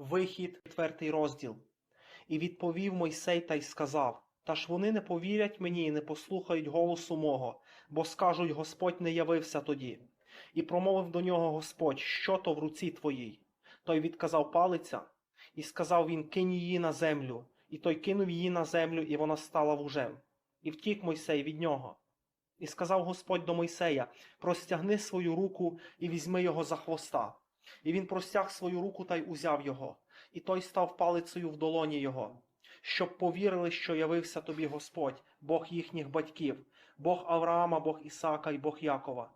Вихід, четвертий розділ. І відповів Мойсей та й сказав: Та ж вони не повірять мені і не послухають голосу мого, бо скажуть, Господь не явився тоді. І промовив до нього Господь, що то в руці твоїй. Той відказав палиця, і сказав він: Кинь її на землю. І той кинув її на землю, і вона стала вужем. І втік Мойсей від нього. І сказав Господь до Мойсея: Простягни свою руку і візьми його за хвоста. І він простяг свою руку та й узяв його, і той став палицею в долоні його, щоб повірили, що явився тобі Господь, Бог їхніх батьків, Бог Авраама, Бог Ісака і Бог Якова.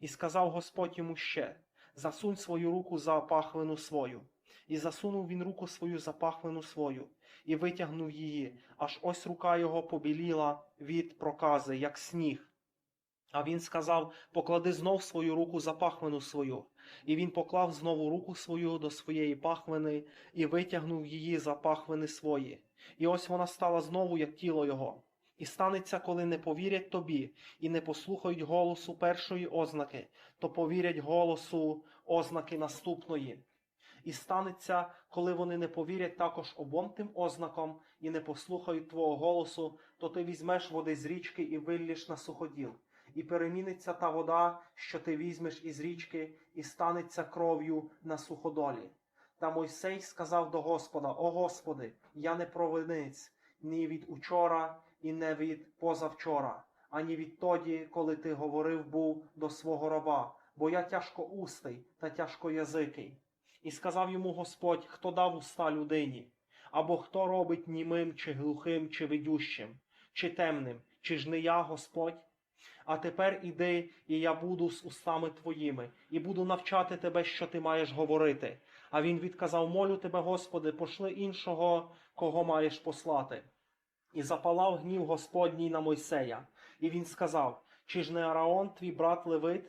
І сказав Господь йому ще: Засунь свою руку за пахвину свою. І засунув він руку свою за пахвину свою, і витягнув її, аж ось рука його побіліла від прокази, як сніг. А він сказав: Поклади знов свою руку за пахвину свою. І він поклав знову руку свою до своєї пахвини і витягнув її за пахвини свої. І ось вона стала знову, як тіло його. І станеться, коли не повірять тобі і не послухають голосу першої ознаки, то повірять голосу ознаки наступної. І станеться, коли вони не повірять також обом тим ознакам і не послухають твого голосу, то ти візьмеш води з річки і виллєш на суходіл і переміниться та вода, що ти візьмеш із річки, і станеться кров'ю на суходолі. Та Мойсей сказав до Господа: О Господи, я не провинець ні від учора, і не від позавчора, ані відтоді, коли ти говорив був до свого раба, бо я тяжкоустий та тяжкоязикий. І сказав йому Господь, хто дав уста людині, або хто робить німим, чи глухим, чи видющим, чи темним, чи ж не я Господь? А тепер іди, і я буду з устами твоїми, і буду навчати тебе, що ти маєш говорити. А він відказав: Молю тебе, Господи, пошли іншого, кого маєш послати. І запалав гнів Господній на Мойсея. І він сказав: Чи ж не Араон, твій брат Левит?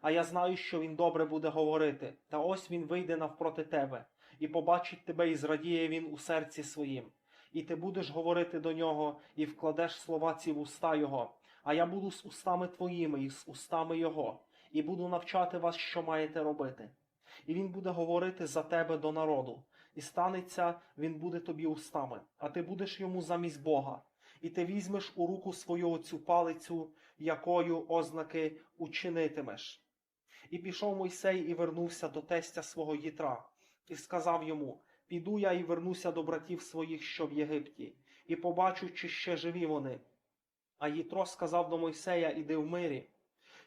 А я знаю, що він добре буде говорити. Та ось він вийде навпроти тебе, і побачить тебе, і зрадіє він у серці своїм. І ти будеш говорити до нього, і вкладеш слова ці в уста його а я буду з устами твоїми і з устами Його, і буду навчати вас, що маєте робити. І він буде говорити за тебе до народу, і станеться, він буде тобі устами, а ти будеш йому замість Бога, і ти візьмеш у руку свою цю палицю, якою ознаки учинитимеш. І пішов Мойсей і вернувся до тестя свого Єтра, і сказав йому: Піду я і вернуся до братів своїх, що в Єгипті, і побачу, чи ще живі вони. А Єтро сказав до Мойсея, іди в мирі.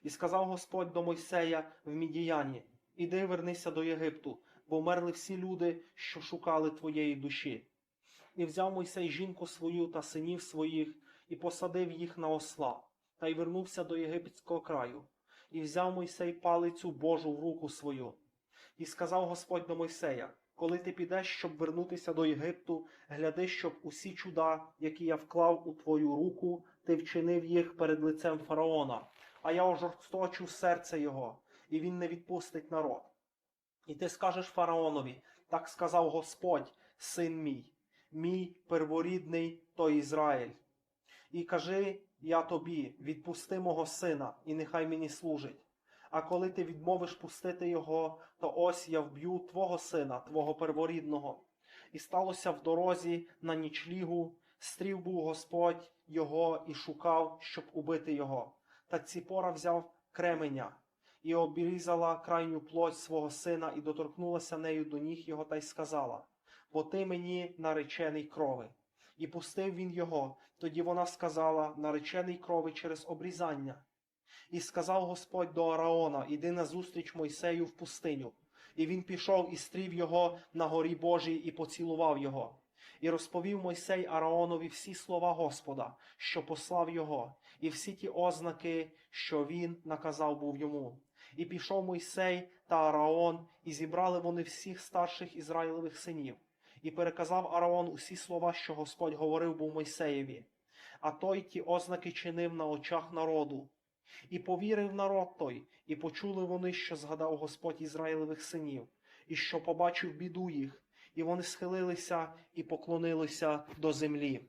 І сказав Господь до Мойсея в Мідіяні, іди вернися до Єгипту, бо вмерли всі люди, що шукали твоєї душі. І взяв Мойсей жінку свою та синів своїх, і посадив їх на осла, та й вернувся до єгипетського краю, і взяв Мойсей палицю Божу в руку свою. І сказав Господь до Мойсея, коли ти підеш, щоб вернутися до Єгипту, гляди, щоб усі чуда, які я вклав у твою руку, ти вчинив їх перед лицем фараона, а я ожорсточу серце його, і він не відпустить народ. І ти скажеш фараонові, так сказав Господь, син мій, мій перворідний то Ізраїль. І кажи я тобі, відпусти мого сина, і нехай мені служить. А коли ти відмовиш пустити його, то ось я вб'ю твого сина, твого перворідного. І сталося в дорозі на нічлігу, стрів був Господь його і шукав, щоб убити його. Та Ціпора взяв кременя і обрізала крайню плоть свого сина, і доторкнулася нею до ніг його та й сказала: Бо ти мені наречений крови. І пустив він його. Тоді вона сказала наречений крови через обрізання. І сказав Господь до Араона: Іди назустріч Мойсею в пустиню. І він пішов і стрів його на горі Божій і поцілував його. І розповів Мойсей Араонові всі слова Господа, що послав його, і всі ті ознаки, що він наказав був йому. І пішов Мойсей та Араон, і зібрали вони всіх старших Ізраїлевих синів, і переказав Араон усі слова, що Господь говорив був Мойсеєві. А той ті ознаки чинив на очах народу. І повірив народ той, і почули вони, що згадав Господь Ізраїлевих синів, і що побачив біду їх, і вони схилилися і поклонилися до землі.